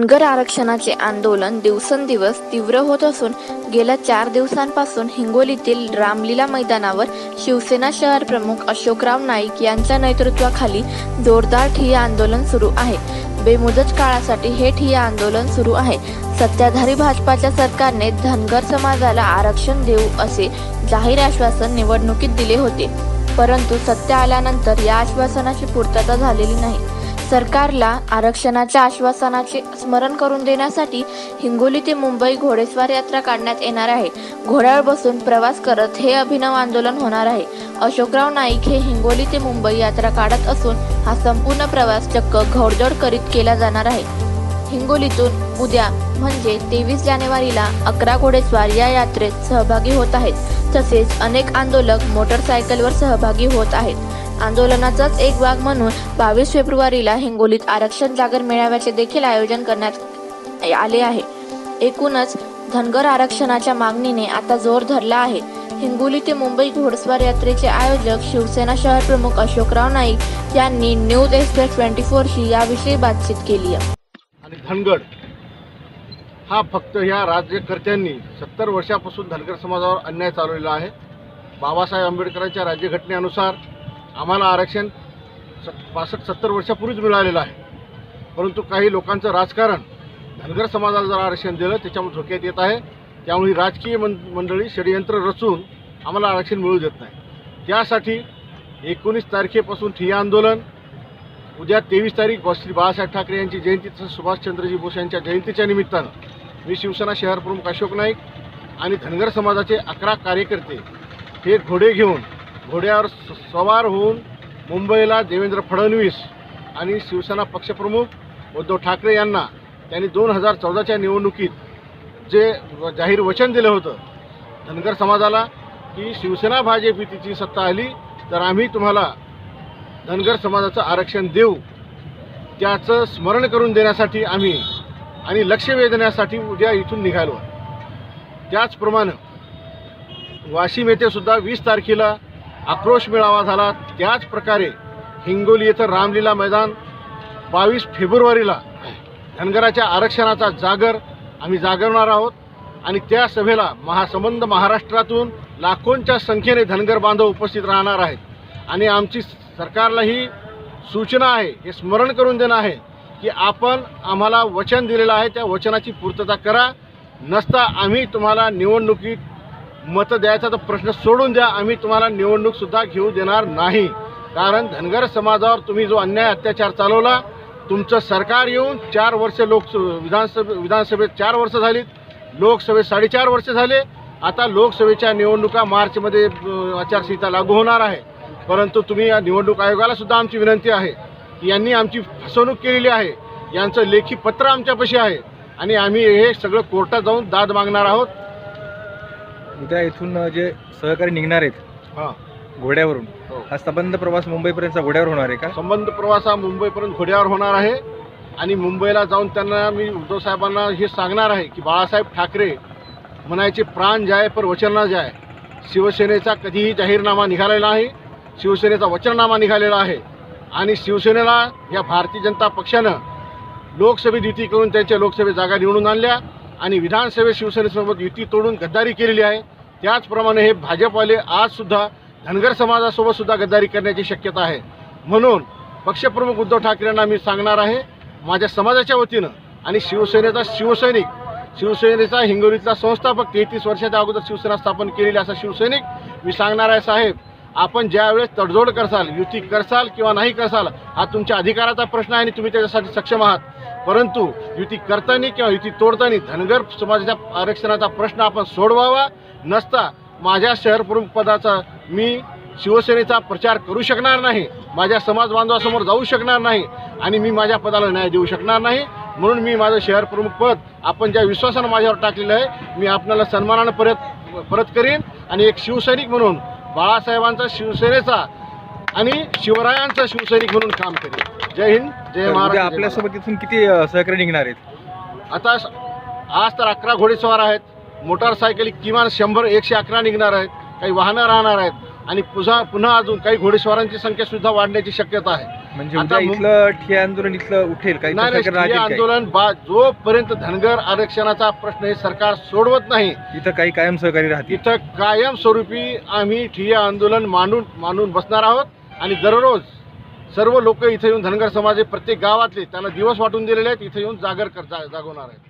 धनगर आरक्षणाचे आंदोलन दिवसेंदिवस तीव्र होत असून गेल्या चार दिवसांपासून हिंगोलीतील रामलीला मैदानावर शिवसेना शहर प्रमुख अशोकराव नाईक यांच्या नेतृत्वाखाली जोरदार ठिय्या आंदोलन सुरू आहे. बेमुदत काळासाठी हे ठिय्या आंदोलन सुरू आहे. सत्ताधारी भाजपाच्या सरकारने धनगर समाजाला आरक्षण देऊ असे जाहीर आश्वासन निवडणुकीत दिले होते. परंतु सत्य आल्यानंतर या आश्वासनाची पूर्तता झालेली नाही. सरकारला आरक्षणाच्या आश्वासनाचे स्मरण करून देण्यासाठी हिंगोली ते मुंबई घोडेस्वार यात्रा काढण्यात येणार आहे. घोड्यावर बसून प्रवास करत हे अभिनव आंदोलन होणार आहे. अशोकराव नाईक हे हिंगोली ते मुंबई यात्रा काढत असून हा संपूर्ण प्रवास चक्क घोडदौड करीत केला जाणार आहे. हिंगोलीतून उद्या म्हणजे तेवीस जानेवारीला अकरा घोडेस्वार या यात्रेत सहभागी होत आहेत. तसेच अनेक आंदोलक मोटरसायकलवर सहभागी होत आहेत. आंदोलनाचाच एक भाग म्हणून बावीस फेब्रुवारीला हिंगोलीत आरक्षण जागर मेळाव्याचे देखील आयोजन करण्यात आले आहे. एकूणच धनगर आरक्षणाच्या मागणीने आता जोर धरला आहे. हिंगोली ते मुंबई घोडस्वार यात्रेचे आयोजक शिवसेना शहर प्रमुख अशोकराव नाईक यांनी न्यूज एक्सप्रेस ट्वेंटी फोरशी याविषयी बातचीत केली आहे. आणि धनगड हा फक्त ह्या राज्यकर्त्यांनी सत्तर वर्षापासून धनगर समाजावर अन्याय चालवलेला आहे. बाबासाहेब आंबेडकरांच्या राज्यघटनेनुसार आम्हाला आरक्षण सत पासष्ट सत्तर वर्षापूर्वीच मिळालेलं आहे. परंतु काही लोकांचं राजकारण धनगर समाजाला जर आरक्षण दिलं त्याच्यामुळे धोक्यात येत आहे. त्यामुळे ही राजकीय मं मंडळी षडयंत्र रचून आम्हाला आरक्षण मिळू देत नाही. त्यासाठी एकोणीस तारखेपासून ठिय्या आंदोलन उद्या तेवीस तारीख श्री बाळासाहेब ठाकरे यांची जयंती तसंच सुभाषचंद्रजी बोस यांच्या जयंतीच्या निमित्तानं मी शिवसेना शहर प्रमुख अशोक नाईक आणि धनगर समाजाचे अकरा कार्यकर्ते हे घोडे घेऊन घोड्यावर स- सवार होऊन मुंबईला देवेंद्र फडणवीस आणि शिवसेना पक्षप्रमुख उद्धव ठाकरे यांना त्यांनी दोन हजार चौदाच्या निवडणुकीत जे जाहीर वचन दिलं होतं धनगर समाजाला की शिवसेना भाजप युतीची सत्ता आली तर आम्ही तुम्हाला धनगर समाजाचं आरक्षण देऊ. त्याचं स्मरण करून देण्यासाठी आम्ही आणि लक्ष वेधण्यासाठी उद्या इथून निघालो. त्याचप्रमाणे वाशिम येथे सुद्धा वीस तारखेला आक्रोश मेळावा झाला. त्याच प्रकारे हिंगोली येथं रामलीला मैदान बावीस फेब्रुवारीला धनगराच्या आरक्षणाचा जागर आम्ही जागवणार आहोत. आणि त्या सभेला महासंबंध महाराष्ट्रातून लाखोंच्या संख्येने धनगर बांधव उपस्थित राहणार आहेत. आणि आमची सरकारला ही सूचना आहे हे स्मरण करून देणं आहे की आपण आम्हाला वचन दिलेलं आहे. त्या वचनाची पूर्तता करा. नसता आम्ही तुम्हाला निवडणुकीत मतं द्यायचा तर प्रश्न सोडून द्या. आम्ही तुम्हाला निवडणूकसुद्धा घेऊ देणार नाही. कारण धनगर समाजावर तुम्ही जो अन्याय अत्याचार चालवला तुमचं सरकार येऊन चार वर्ष लोक विधानसभे विधानसभेत चार वर्ष झालीत. लोकसभेत साडेचार वर्ष झाले. आता लोकसभेच्या निवडणुका मार्चमध्ये आचारसंहिता लागू होणार आहे. परंतु तुम्ही या निवडणूक आयोगाला सुद्धा आमची विनंती आहे की यांनी आमची फसवणूक केलेली आहे. यांचं लेखी पत्र आमच्यापाशी आहे. आणि आम्ही हे सगळं कोर्टात जाऊन दाद मागणार आहोत. उद्या इथून जे सहकारी निघणार आहेत हां. घोड्यावरून हो. हा संबंध प्रवास मुंबईपर्यंतचा घोड्यावर होणार आहे का? संबंध प्रवास हा मुंबईपर्यंत घोड्यावर होणार आहे. आणि मुंबईला जाऊन त्यांना मी उद्धव साहेबांना हे सांगणार आहे की बाळासाहेब ठाकरे म्हणायचे प्राण जाय पर वचन न जाय. शिवसेनेचा कधीही जाहीरनामा निघालेला नाही. शिवसेनेचा वचननामा निघालेला आहे. आणि शिवसेनेला या भारतीय जनता पक्षानं लोकसभेत युती करून त्यांच्या लोकसभेत जागा निवडून आणल्या. आणि विधानसभेत शिवसेनेसोबत युती तोडून गद्दारी केलेली आहे. त्याचप्रमाणे हे भाजपवाले आजसुद्धा धनगर समाजासोबत सुद्धा गद्दारी करण्याची शक्यता आहे. म्हणून पक्षप्रमुख उद्धव ठाकरेंना मी सांगणार आहे माझ्या समाजाच्या वतीनं आणि शिवसेनेचा शिवसैनिक शिवसेनेचा हिंगोलीतला संस्थापक तेहतीस वर्षाच्या अगोदर शिवसेना स्थापन केलेली असा शिवसैनिक मी सांगणार आहे साहेब आपण ज्यावेळेस तडजोड करसाल युती करसाल किंवा नाही करसाल हा तुमच्या अधिकाराचा प्रश्न आहे आणि तुम्ही त्याच्यासाठी सक्षम आहात. परंतु युती करताना किंवा युती तोडताना धनगर समाजाच्या आरक्षणाचा प्रश्न आपण सोडवावा नसता माझ्या शहरप्रमुख पदाचा मी शिवसेनेचा प्रचार करू शकणार नाही माझ्या समाज बांधवासमोर जाऊ शकणार नाही आणि मी माझ्या पदाला न्याय देऊ शकणार नाही म्हणून मी माझं शहर प्रमुख पद आपण ज्या विश्वासानं माझ्यावर टाकलेलं आहे मी आपल्याला सन्मानानं परत परत करीन आणि एक शिवसैनिक म्हणून बाळासाहेबांचा शिवसेनेचा आणि शिवरायांचा शिवसैनिक म्हणून काम करेन. जय हिंद जय महाराष्ट्र आपल्यासोबत इथून किती अ, सहकारी निघणार आहेत. आता स- आज तर अकरा घोडेस्वार आहेत. मोटारसायकली किमान शंभर एकशे अकरा निघणार आहेत. काही वाहनं राहणार आहेत. आणि पुन्हा पुन्हा अजून काही घोडेस्वारांची संख्या सुद्धा वाढण्याची शक्यता आहे. म्हणजे आता उद्या मुं- इथलं ठिय्या आंदोलन इथलं उठेल काही नाही ठिय्या? आंदोलन बा जोपर्यंत धनगर आरक्षणाचा प्रश्न हे सरकार सोडवत नाही इथं काही कायम सहकारी राहतील? इथं कायमस्वरूपी आम्ही ठिय्या आंदोलन मांडून मांडून बसणार आहोत. आणि दररोज सर्व लोक इथे येऊन धनगर समाज हे प्रत्येक गावातले त्यांना दिवस वाटून दिलेले आहेत. इथे येऊन जागर कर जा- जागवणार आहेत.